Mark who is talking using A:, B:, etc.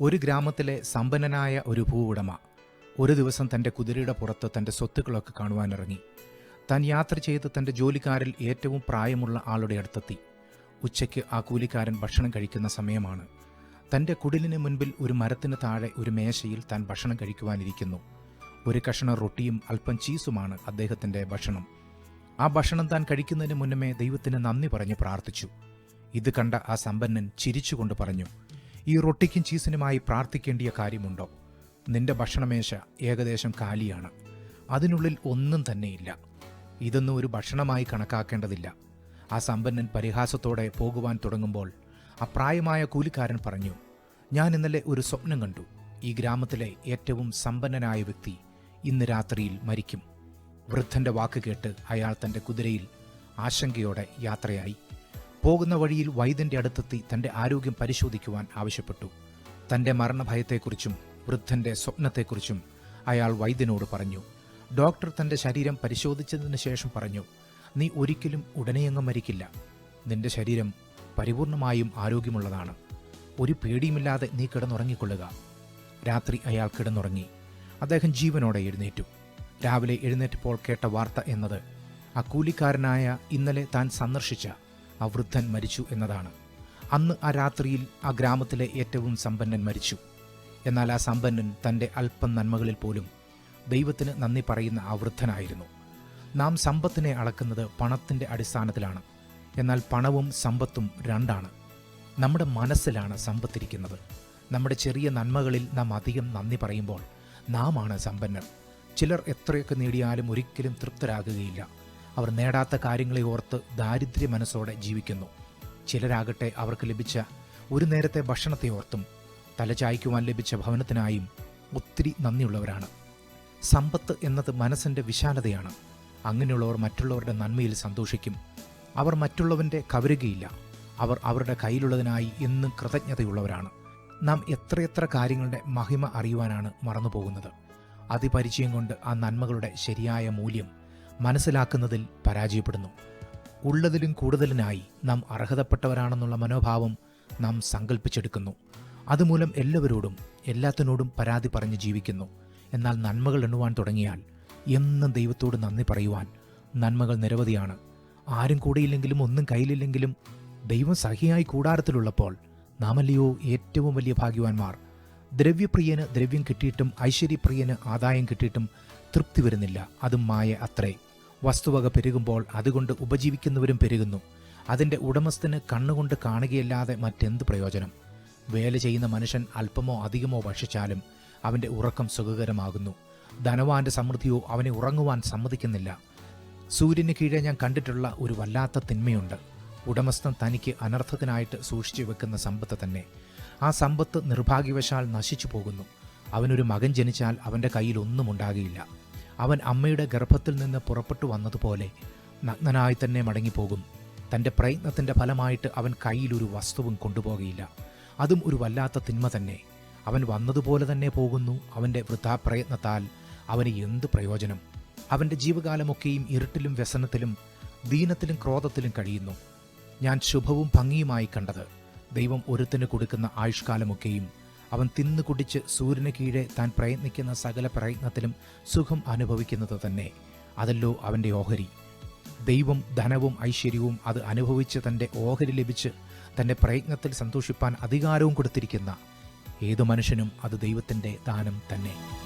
A: ഒരു ഗ്രാമത്തിലെ സമ്പന്നനായ ഒരു ഭൂവുടമ ഒരു ദിവസം തന്റെ കുതിരയുടെ പുറത്ത് തന്റെ സ്വത്തുക്കളൊക്കെ കാണുവാനിറങ്ങി. താൻ യാത്ര ചെയ്ത് തന്റെ ജോലിക്കാരിൽ ഏറ്റവും പ്രായമുള്ള ആളുടെ അടുത്തെത്തി. ഉച്ചയ്ക്ക് ആ കൂലിക്കാരൻ ഭക്ഷണം കഴിക്കുന്ന സമയമാണ്. തന്റെ കുടിലിന് മുൻപിൽ ഒരു മരത്തിന് താഴെ ഒരു മേശയിൽ താൻ ഭക്ഷണം കഴിക്കുവാനിരിക്കുന്നു. ഒരു കഷണം റൊട്ടിയും അല്പം ചീസുമാണ് അദ്ദേഹത്തിന്റെ ഭക്ഷണം. ആ ഭക്ഷണം താൻ കഴിക്കുന്നതിന് മുന്നമേ ദൈവത്തിന് നന്ദി പറഞ്ഞ് പ്രാർത്ഥിച്ചു. ഇത് കണ്ട ആ സമ്പന്നൻ ചിരിച്ചുകൊണ്ട് പറഞ്ഞു ഈ റൊട്ടിക്കും ചീസിനുമായി പ്രാർത്ഥിക്കേണ്ടിയ കാര്യമുണ്ടോ? നിന്റെ ഭക്ഷണമേശ ഏകദേശം കാലിയാണ്. അതിനുള്ളിൽ ഒന്നും തന്നെയില്ല. ഇതൊന്നും ഒരു ഭക്ഷണമായി കണക്കാക്കേണ്ടതില്ല. ആ സമ്പന്നൻ പരിഹാസത്തോടെ പോകുവാൻ തുടങ്ങുമ്പോൾ അപ്രായമായ കൂലിക്കാരൻ പറഞ്ഞു ഞാൻ ഇന്നലെ ഒരു സ്വപ്നം കണ്ടു. ഈ ഗ്രാമത്തിലെ ഏറ്റവും സമ്പന്നനായ വ്യക്തി ഇന്ന് രാത്രിയിൽ മരിക്കും. വൃദ്ധന്റെ വാക്ക് കേട്ട് അയാൾ തന്റെ കുതിരയിൽ ആശങ്കയോടെ യാത്രയായി. പോകുന്ന വഴിയിൽ വൈദ്യന്റെ അടുത്തെത്തി തന്റെ ആരോഗ്യം പരിശോധിക്കുവാൻ ആവശ്യപ്പെട്ടു. തന്റെ മരണഭയത്തെക്കുറിച്ചും വൃദ്ധന്റെ സ്വപ്നത്തെക്കുറിച്ചും അയാൾ വൈദ്യനോട് പറഞ്ഞു. ഡോക്ടർ തന്റെ ശരീരം പരിശോധിച്ചതിന് ശേഷം പറഞ്ഞു നീ ഒരിക്കലും ഉടനെയങ്ങ് മരിക്കില്ല. നിന്റെ ശരീരം പരിപൂർണമായും ആരോഗ്യമുള്ളതാണ്. ഒരു പേടിയുമില്ലാതെ നീ കിടന്നുറങ്ങിക്കൊള്ളുക. രാത്രി അയാൾ കിടന്നുറങ്ങി. അദ്ദേഹം ജീവനോടെ എഴുന്നേറ്റു. രാവിലെ എഴുന്നേറ്റപ്പോൾ കേട്ട വാർത്ത എന്നത് അക്കൂലിക്കാരനായ ഇന്നലെ താൻ സന്ദർശിച്ച ആ വൃദ്ധൻ മരിച്ചു എന്നതാണ്. അന്ന് ആ രാത്രിയിൽ ആ ഗ്രാമത്തിലെ ഏറ്റവും സമ്പന്നൻ മരിച്ചു. എന്നാൽ ആ സമ്പന്നൻ തന്റെ അല്പം നന്മകളിൽ പോലും ദൈവത്തിന് നന്ദി പറയുന്ന ആ വൃദ്ധനായിരുന്നു. നാം സമ്പത്തിനെ അളക്കുന്നത് പണത്തിന്റെ അടിസ്ഥാനത്തിലാണ്. എന്നാൽ പണവും സമ്പത്തും രണ്ടാണ്. നമ്മുടെ മനസ്സിലാണ് സമ്പത്തിരിക്കുന്നത്. നമ്മുടെ ചെറിയ നന്മകളിൽ നാം അധികം നന്ദി പറയുമ്പോൾ നാം ആണ് സമ്പന്നർ ചിലർ എത്രയൊക്കെ നേടിയാലും ഒരിക്കലും തൃപ്തരാകുകയില്ല. അവർ നേടാത്ത കാര്യങ്ങളെ ഓർത്ത് ദാരിദ്ര്യ മനസ്സോടെ ജീവിക്കുന്നു. ചിലരാകട്ടെ അവർക്ക് ലഭിച്ച ഒരു നേരത്തെ ഭക്ഷണത്തെ ഓർത്തും തലചായ്ക്കുവാൻ ലഭിച്ച ഭവനത്തിനായും ഒത്തിരി നന്ദിയുള്ളവരാണ്. സമ്പത്ത് എന്നത് മനസ്സിന്റെ വിശാലതയാണ്. അങ്ങനെയുള്ളവർ മറ്റുള്ളവരുടെ നന്മയിൽ സന്തോഷിക്കും. അവർ മറ്റുള്ളവന്റെ കവരുകയില്ല. അവർ അവരുടെ കയ്യിലുള്ളതിനായി എന്നും കൃതജ്ഞതയുള്ളവരാണ്. നാം എത്രയെത്ര കാര്യങ്ങളുടെ മഹിമ അറിയുവാനാണ് മറന്നുപോകുന്നത്. അതിപരിചയം കൊണ്ട് ആ നന്മകളുടെ ശരിയായ മൂല്യം മനസ്സിലാക്കുന്നതിൽ പരാജയപ്പെടുന്നു. ഉള്ളതിലും കൂടുതലിനായി നാം അർഹതപ്പെട്ടവരാണെന്നുള്ള മനോഭാവം നാം സങ്കല്പിച്ചെടുക്കുന്നു അതുമൂലം എല്ലാവരോടും എല്ലാത്തിനോടും പരാതി പറഞ്ഞ് ജീവിക്കുന്നു. എന്നാൽ നന്മകൾ എണ്ണുവാൻ തുടങ്ങിയാൽ എന്നും ദൈവത്തോട് നന്ദി പറയുവാൻ നന്മകൾ നിരവധിയാണ്. ആരും കൂടെയില്ലെങ്കിലും ഒന്നും കയ്യിലില്ലെങ്കിലും ദൈവം സഹിയായി കൂടാരത്തിലുള്ളപ്പോൾ നാമല്ലയോ ഏറ്റവും വലിയ ഭാഗ്യവാന്മാർ. ദ്രവ്യപ്രിയന് ദ്രവ്യം കിട്ടിയിട്ടും ഐശ്വര്യപ്രിയന് ആദായം കിട്ടിയിട്ടും തൃപ്തി വരുന്നില്ല. അതും മായ അത്രേ. വസ്തുവക പെരുകുമ്പോൾ അതുകൊണ്ട് ഉപജീവിക്കുന്നവരും പെരുകുന്നു. അതിന്റെ ഉടമസ്ഥന് കണ്ണുകൊണ്ട് കാണുകയല്ലാതെ മറ്റെന്ത് പ്രയോജനം? വേല ചെയ്യുന്ന മനുഷ്യൻ അല്പമോ അധികമോ ഭക്ഷിച്ചാലും അവന്റെ ഉറക്കം സുഖകരമാകുന്നു. ധനവാന്റെ സമൃദ്ധിയോ അവനെ ഉറങ്ങുവാൻ സമ്മതിക്കുന്നില്ല. സൂര്യന് കീഴെ ഞാൻ കണ്ടിട്ടുള്ള ഒരു വല്ലാത്ത തിന്മയുണ്ട്. ഉടമസ്ഥൻ തനിക്ക് അനർത്ഥത്തിനായിട്ട് സൂക്ഷിച്ചു വെക്കുന്ന സമ്പത്ത് തന്നെ. ആ സമ്പത്ത് നിർഭാഗ്യവശാൽ നശിച്ചു പോകുന്നു. അവനൊരു മകൻ ജനിച്ചാൽ അവന്റെ കയ്യിൽ ഒന്നും ഉണ്ടാകുകയില്ല അവൻ അമ്മയുടെ ഗർഭത്തിൽ നിന്ന് പുറപ്പെട്ടു വന്നതുപോലെ നഗ്നനായി തന്നെ മടങ്ങിപ്പോകും. തന്റെ പ്രയത്നത്തിന്റെ ഫലമായിട്ട് അവൻ കയ്യിലൊരു വസ്തുവും കൊണ്ടുപോകയില്ല. അതും ഒരു വല്ലാത്ത തിന്മ തന്നെ. അവൻ വന്നതുപോലെ തന്നെ പോകുന്നു. അവന്റെ വൃഥാപ്രയത്നത്താൽ അവന് എന്ത് പ്രയോജനം? അവന്റെ ജീവകാലമൊക്കെയും ഇരുട്ടിലും വ്യസനത്തിലും ദീനത്തിലും ക്രോധത്തിലും കഴിയുന്നു. ഞാൻ ശുഭവും ഭംഗിയുമായി കണ്ടത് ദൈവം ഒരുത്തിന് കൊടുക്കുന്ന ആയുഷ്കാലമൊക്കെയും അവൻ തിന്നു കുടിച്ച് സൂര്യന് കീഴെ താൻ പ്രയത്നിക്കുന്ന സകല പ്രയത്നത്തിലും സുഖം അനുഭവിക്കുന്നത് തന്നെ. അതല്ലോ അവന്റെ ഓഹരി. ദൈവം ധനവും ഐശ്വര്യവും അത് അനുഭവിച്ച് തന്റെ ഓഹരി ലഭിച്ച് തന്റെ പ്രയത്നത്തിൽ സന്തോഷിപ്പാൻ അധികാരവും കൊടുത്തിരിക്കുന്ന ഏതു മനുഷ്യനും അത് ദൈവത്തിന്റെ ദാനം തന്നെ.